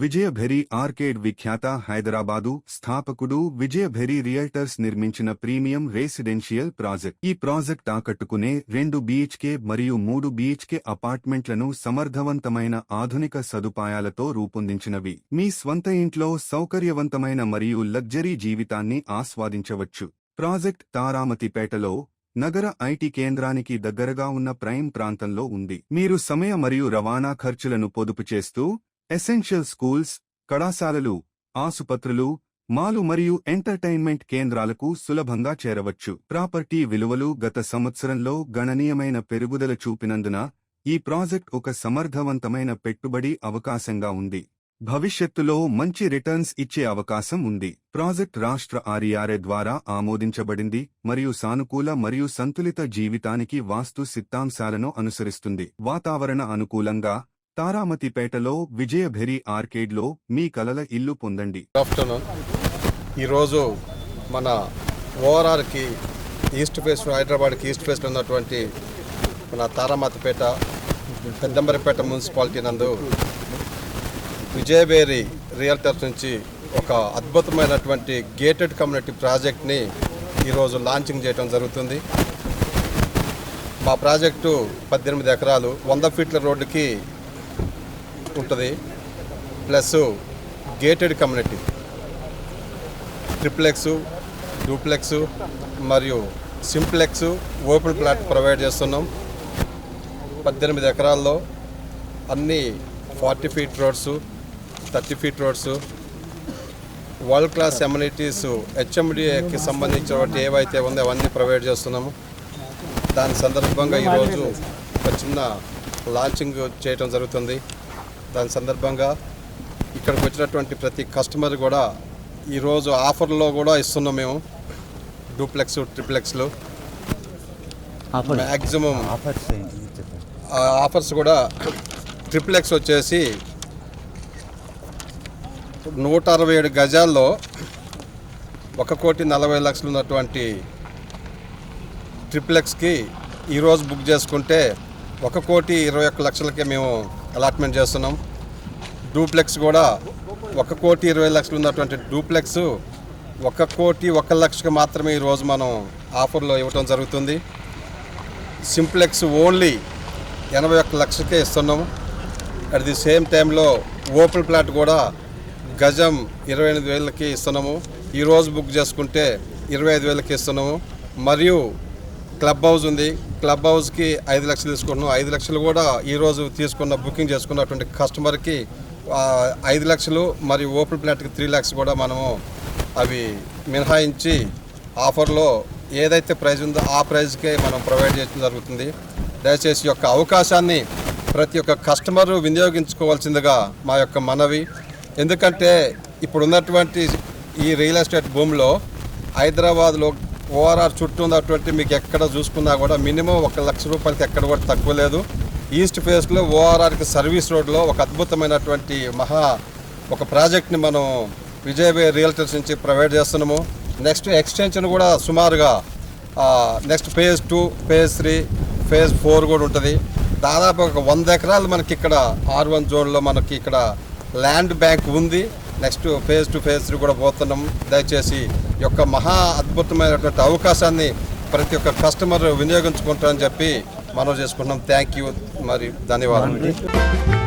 విజయభెరి orchid విఖ్యాత హైదరాబాదు స్థాపకుడు Vijayabheri realtors నిర్మించిన ప్రీమియం రెసిడెన్షియల్ ప్రాజెక్ట్. ఈ ప్రాజెక్ట్ ఆకట్టుకునే రెండు బీహెచ్కే మరియు మూడు బీహెచ్కే అపార్ట్మెంట్లను సమర్థవంతమైన ఆధునిక సదుపాయాలతో రూపొందించినవి. మీ స్వంత ఇంట్లో సౌకర్యవంతమైన మరియు లగ్జరీ జీవితాన్ని ఆస్వాదించవచ్చు. ప్రాజెక్ట్ తారామతిపేటలో నగర ఐటీ కేంద్రానికి దగ్గరగా ఉన్న ప్రైమ్ ప్రాంతంలో ఉంది. మీరు సమయ మరియు రవాణా ఖర్చులను పొదుపు చేస్తూ ఎసెన్షియల్ స్కూల్స్ కళాశాలలు ఆసుపత్రులు మాలు మరియు ఎంటర్టైన్మెంట్ కేంద్రాలకు సులభంగా చేరవచ్చు. ప్రాపర్టీ విలువలు గత సంవత్సరంలో గణనీయమైన పెరుగుదల చూపినందున ఈ ప్రాజెక్ట్ ఒక సమర్థవంతమైన పెట్టుబడి అవకాశంగా ఉంది. భవిష్యత్తులో మంచి రిటర్న్స్ ఇచ్చే అవకాశం ఉంది. ప్రాజెక్ట్ రాష్ట్ర ఆర్ఈఆర్ఏ ద్వారా ఆమోదించబడింది మరియు సానుకూల మరియు సంతులిత జీవితానికి వాస్తు సిద్ధాంశాలను అనుసరిస్తుంది. వాతావరణ అనుకూలంగా తారామతిపేటలో విజయభెరి ఆర్కేడ్లో మీ కలల ఇల్లు పొందండి. ఆఫ్టర్నూన్ ఈరోజు మన ఓఆర్ఆర్కి ఈస్ట్ ఫేస్ హైదరాబాద్కి ఈస్ట్ ఫేస్లో ఉన్నటువంటి మన తారామతిపేట పెద్దంబరిపేట మున్సిపాలిటీ నందు విజయభేరి రియల్టర్స్ నుంచి ఒక అద్భుతమైనటువంటి గేటెడ్ కమ్యూనిటీ ప్రాజెక్ట్ని ఈరోజు లాంచింగ్ చేయడం జరుగుతుంది. మా ప్రాజెక్టు పద్దెనిమిది ఎకరాలు వంద ఫీట్ల రోడ్డుకి ఉంటుంది. Plus gated community triplex duplex మరియు సింప్లెక్స్ ఓపెన్ ప్లాట్ ప్రొవైడ్ చేస్తున్నాం. పద్దెనిమిది ఎకరాల్లో అన్ని forty feet roads thirty feet roads world class amenities హెచ్ఎండిఏకి సంబంధించినటువంటి ఏవైతే ఉందో అవన్నీ ప్రొవైడ్ చేస్తున్నాము. దాని సందర్భంగా ఈరోజు ఒక చిన్న లాంచింగ్ చేయడం జరుగుతుంది. దాని సందర్భంగా ఇక్కడికి వచ్చినటువంటి ప్రతి కస్టమర్ కూడా ఈరోజు ఆఫర్లో కూడా ఇస్తున్నాం మేము. డూప్లెక్స్ ట్రిప్లెక్స్లు. మ్యాక్సిమం ఆఫర్స్ కూడా ట్రిప్లెక్స్ వచ్చేసి నూట అరవై ఏడు గజాల్లో ఒక కోటి నలభై లక్షలు ఉన్నటువంటి ట్రిప్లెక్స్కి ఈరోజు బుక్ చేసుకుంటే ఒక కోటి ఇరవై ఒక్క లక్షలకే మేము అలాట్మెంట్ చేస్తున్నాం. డూప్లెక్స్ కూడా ఒక కోటి ఇరవై లక్షలు ఉన్నటువంటి డూప్లెక్స్ ఒక కోటి ఒక లక్షకి మాత్రమే ఈరోజు మనం ఆఫర్లో ఇవ్వటం జరుగుతుంది. సింప్లెక్స్ ఓన్లీ ఎనభై ఒక్క లక్షకే ఇస్తున్నాము. అట్ ది సేమ్ టైంలో ఓపెన్ ప్లాట్ కూడా గజం ఇరవై ఎనిమిది వేలకి ఇస్తున్నాము. ఈరోజు బుక్ చేసుకుంటే ఇరవై ఐదు వేలకి ఇస్తున్నాము. మరియు క్లబ్ హౌస్ ఉంది. క్లబ్ హౌస్కి ఐదు లక్షలు తీసుకుంటున్నాం. ఐదు లక్షలు కూడా ఈరోజు తీసుకున్న బుకింగ్ చేసుకున్నటువంటి కస్టమర్కి ఐదు లక్షలు మరియు ఓపెన్ ప్లాట్కి త్రీ ల్యాక్స్ కూడా మనము అవి మినహాయించి ఆఫర్లో ఏదైతే ప్రైజ్ ఉందో ఆ ప్రైజ్కే మనం ప్రొవైడ్ చేయడం జరుగుతుంది. దయచేసి యొక్క అవకాశాన్ని ప్రతి ఒక్క కస్టమర్ వినియోగించుకోవాల్సిందిగా మా యొక్క మనవి. ఎందుకంటే ఇప్పుడున్నటువంటి ఈ రియల్ ఎస్టేట్ భూమిలో హైదరాబాద్లో ఓఆర్ఆర్ చుట్టూ ఉన్నటువంటి మీకు ఎక్కడ చూసుకున్నా కూడా మినిమం ఒక లక్ష రూపాయలకి ఎక్కడ కూడా తక్కువ లేదు. ఈస్ట్ ఫేస్లో ఓఆర్ఆర్కి సర్వీస్ రోడ్లో ఒక అద్భుతమైనటువంటి మహా ఒక ప్రాజెక్ట్ని మనం విజయవే రియల్టర్స్ నుంచి ప్రొవైడ్ చేస్తున్నాము. నెక్స్ట్ ఎక్స్టెన్షన్ కూడా సుమారుగా next phase two phase three phase four కూడా ఉంటుంది. దాదాపు ఒక వంద ఎకరాలు మనకి ఇక్కడ ఆర్ వన్ జోన్లో మనకి ఇక్కడ ల్యాండ్ బ్యాంక్ ఉంది. నెక్స్ట్ ఫేజ్ టు ఫేజ్ కూడా పోతున్నాం. దయచేసి యొక్క మహా అద్భుతమైనటువంటి అవకాశాన్ని ప్రతి ఒక్క కస్టమర్ వినియోగించుకుంటారని చెప్పి మనం చేసుకుంటున్నాం. థ్యాంక్ యూ మరి ధన్యవాదాలు.